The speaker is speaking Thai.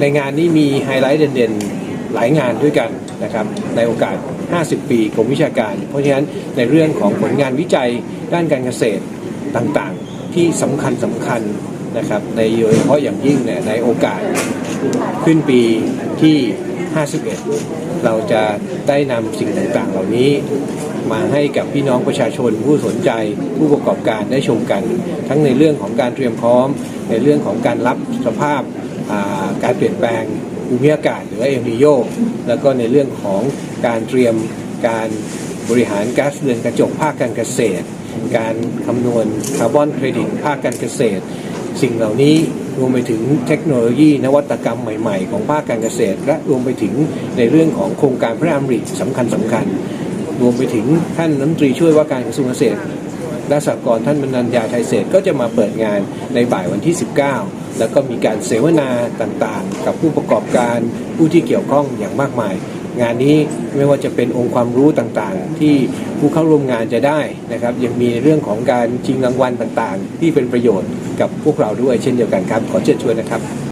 ในงานนี้มีไฮไลท์เด่นๆ หลายงานด้วยกันนะครับในโอกาส 50 ปีกรมวิชาการ เพราะฉะนั้นในเรื่องของผลงานวิจัยด้านการเกษตรต่างๆ ที่สำคัญสำคัญนะครับในโดยเฉพาะอย่างยิ่งเนี่ยในโอกาสขึ้นปีที่ 51 เราจะได้นำสิ่งต่างๆ เหล่านี้มาให้กับพี่น้องประชาชนผู้สนใจผู้ประกอบการได้ชมกัน ทั้งในเรื่องของการเตรียมพร้อม ในเรื่องของการรับสภาพ การเปลี่ยนแปลงภูมิอากาศหรือว่าเอลนิโยแล้วก็ในเรื่องของการเตรียมการบริหารก๊าซเรือนกระจกภาคการเกษตร การคำนวณคาร์บอนเครดิตภาคการเกษตร สิ่งเหล่านี้รวมไปถึงเทคโนโลยีนวัตกรรมใหม่ ๆ ของภาคการเกษตร และรวมไปถึงในเรื่องของโครงการพระราชดำริสำคัญสำคัญๆรวมไปถึงท่านรัฐมนตรีช่วยว่าการกระทรวงเกษตรและสหกรณ์ท่านบรรณัญญาไทยเศรษก็จะมาเปิดงานในบ่ายวันที่ 19 แล้วก็มีการเสวนาต่างๆ กับผู้ประกอบการผู้ที่เกี่ยวข้องอย่างมากมาย งานนี้ไม่ว่าจะเป็นองค์ความรู้ต่างๆ ที่ผู้เข้าร่วมงานจะได้นะครับ ยังมีเรื่องของการชิงรางวัลต่างๆ ที่เป็นประโยชน์กับพวกเราด้วยเช่นเดียวกันครับ ขอเชิญชวนนะครับ